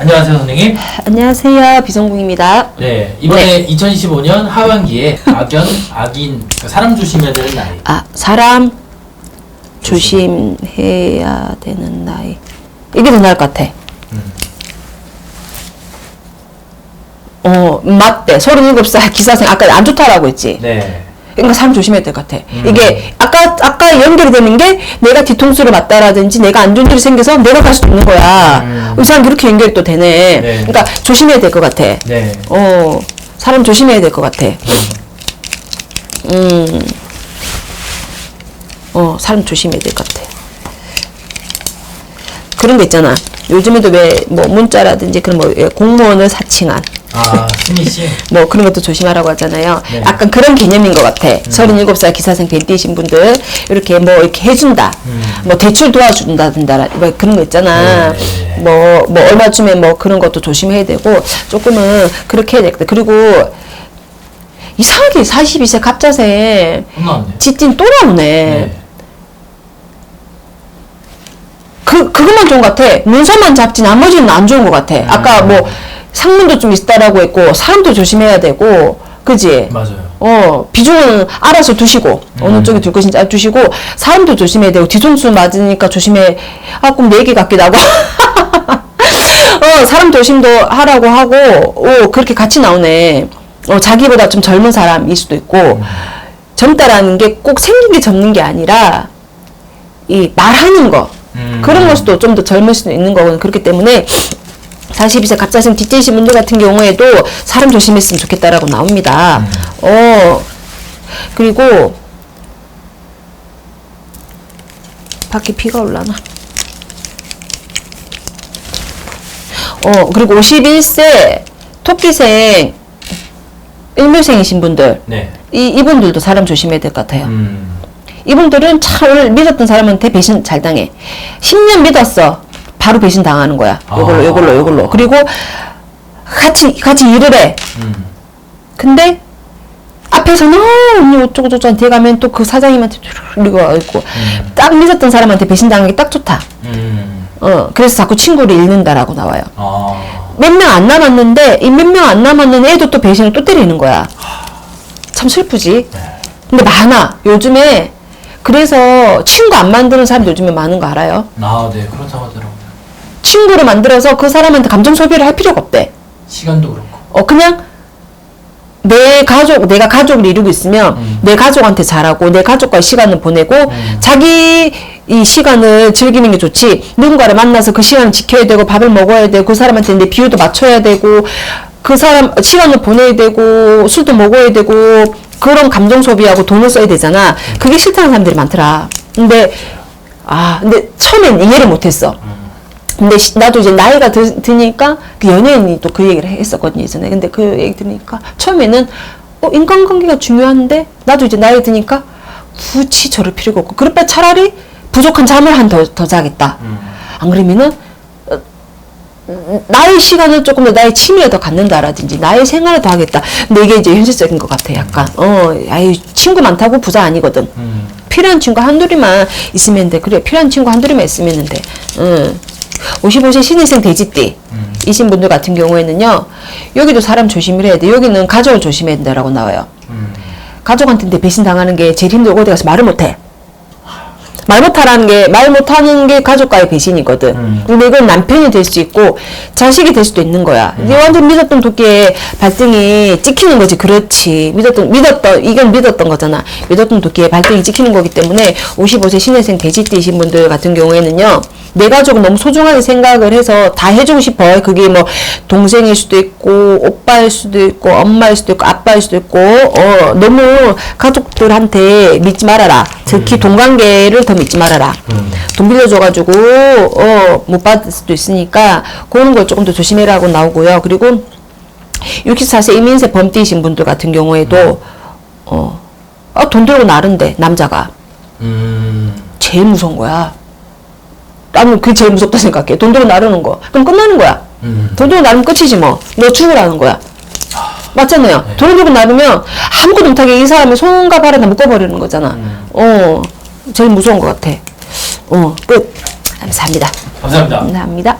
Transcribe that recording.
안녕하세요, 선생님. 안녕하세요. 비성궁입니다. 네, 이번에 2025년 하반기에 악연, 악인, 그러니까 사람 조심해야 되는 나이. 아, 사람 조심해야 되는 나이. 이게 더 나을 것 같아. 어, 맞대. 37살 기사생. 아까 안 좋다라고 했지. 네. 그러니까 사람 조심해야 될 것 같아. 이게 아까 아까 연결이 되는 게 내가 뒤통수를 맞다라든지 내가 안 좋은 일이 생겨서 내가 갈 수도 있는 거야. 음. 이 사람 그렇게 연결이 또 되네. 네. 그러니까 조심해야 될 것 같아. 네. 어, 사람 조심해야 될 것 같아. 음, 어, 사람 조심해야 될 것 같아. 그런 거 있잖아. 요즘에도 왜 뭐 문자라든지 그런 뭐 예, 공무원을 사칭한 아, 승희 씨. 뭐 그런 것도 조심하라고 하잖아요. 네. 약간 그런 개념인 것 같아. 37살 기사생 벤띠이신 분들 이렇게 뭐 이렇게 해준다. 뭐 대출 도와준다든다. 뭐 그런 거 있잖아. 네. 뭐, 뭐 얼마쯤에 뭐 그런 것도 조심해야 되고 조금은 그렇게 해야 되겠다. 그리고 이상하게 42세 갑자생 엄마 지tin 또 나오네. 네. 그, 그것만 좋은 것 같아. 문서만 잡지 나머지는 안 좋은 것 같아. 아까 뭐 상문도 좀 있다라고 했고 사람도 조심해야 되고 그지? 맞아요. 어, 비중은 알아서 두시고, 어느 쪽에 둘 것인지 알 두시고, 사람도 조심해야 되고, 뒤통수 맞으니까 조심해. 아, 그럼 내 얘기 같기도 하고. 어, 사람 조심도 하라고 하고, 오, 그렇게 같이 나오네. 어, 자기보다 좀 젊은 사람일 수도 있고, 젊다라는 게 꼭 생긴 게 젊는 게 아니라, 이 말하는 거. 음. 그런 것도 좀 더 젊을 수도 있는 거거든. 그렇기 때문에, 42세 갑자생 뒷재신 분들 같은 경우에도 사람 조심했으면 좋겠다라고 나옵니다. 어, 그리고, 밖에 비가 올라나? 어, 그리고 51세 토끼생 일묘생이신 분들, 네. 이, 이분들도 사람 조심해야 될 것 같아요. 음. 이분들은 참 믿었던 사람한테 배신 잘 당해. 10년 믿었어. 바로 배신 당하는 거야. 요걸로, 아. 요걸로, 요걸로. 그리고 같이, 같이 일을 해. 음. 근데 앞에서는 어, 언니 어쩌고저쩌고 뒤에 가면 또 그 사장님한테 이러고 있고 딱 믿었던 사람한테 배신 당하기 딱 좋다. 음. 어, 그래서 자꾸 친구를 잃는다라고 나와요. 아. 몇명 안 남았는데 이 몇 명 안 남았는 애도 또 배신을 또 때리는 거야. 참 슬프지. 근데 많아. 요즘에 그래서 친구 안 만드는 사람 요즘에 많은 거 알아요? 아, 네. 그렇다고 하더라고요. 친구를 만들어서 그 사람한테 감정 소비를 할 필요가 없대. 시간도 그렇고. 어 그냥 내 가족 내가 가족을 이루고 있으면 내 가족한테 잘하고 내 가족과 시간을 보내고 자기 이 시간을 즐기는 게 좋지. 누군가를 만나서 그 시간을 지켜야 되고 밥을 먹어야 되고 그 사람한테 내 비유도 맞춰야 되고 그 사람 시간을 보내야 되고 술도 먹어야 되고 그런 감정 소비하고 돈을 써야 되잖아. 그게 싫다는 사람들이 많더라. 근데 아 근데 처음엔 이해를 못했어 근데 시- 나도 이제 나이가 드, 드니까 그 연예인이 또 그 얘기를 했었거든요 예전에 근데 그 얘기 들으니까 처음에는 어 인간관계가 중요한데 나도 이제 나이 드니까 굳이 저럴 필요가 없고 그럴 바 차라리 부족한 잠을 한 더 더 자겠다 안 그러면은 어, 음, 나의 시간을 조금 더 나의 취미에 더 갖는다라든지 나의 생활을 더 하겠다 근데 이게 이제 현실적인 것 같아 약간 어 아유 친구 많다고 부자 아니거든 음. 필요한 친구 한둘이만 있으면 돼. 그래, 필요한 친구 한둘이만 있으면 돼. 응. 55세 신인생 돼지띠 이신 분들 같은 경우에는요, 여기도 사람 조심을 해야 돼. 여기는 가족을 조심해야 된다라고 나와요. 음. 가족한테 배신 당하는 게 제일 힘들고 어디 가서 말을 못해. 말 못하라는 게, 말 못하는 게 가족과의 배신이거든. 음. 근데 이건 남편이 될 수 있고, 자식이 될 수도 있는 거야. 이게 완전 믿었던 도끼에 발등이 찍히는 거지. 그렇지. 믿었던, 믿었던, 이건 믿었던 거잖아. 믿었던 도끼에 발등이 찍히는 거기 때문에, 55세 신혜생 돼지띠이신 분들 같은 경우에는요, 내 가족을 너무 소중하게 생각을 해서 다 해주고 싶어. 그게 뭐, 동생일 수도 있고, 오빠일 수도 있고, 엄마일 수도 있고, 아빠일 수도 있고, 어, 너무 가족들한테 믿지 말아라. 특히 돈 관계를 더 믿지 말아라. 돈 빌려줘가지고, 어, 못 받을 수도 있으니까, 그런 걸 조금 더 조심해라고 나오고요. 그리고, 64세 이민세 범띠이신 분들 같은 경우에도, 어, 아, 돈 들고 나른데, 남자가. 음. 제일 무서운 거야. 나는 그게 제일 무섭다 생각해. 돈 들고 나르는 거. 그럼 끝나는 거야. 음. 돈 들고 나르면 끝이지 뭐. 너 죽으라는 거야. 맞잖아요. 돈 들고 나르면 아무것도 못하게 이 사람의 손과 발에 다 묶어버리는 거잖아. 어, 제일 무서운 것 같아. 어, 끝. 감사합니다. 감사합니다. 감사합니다.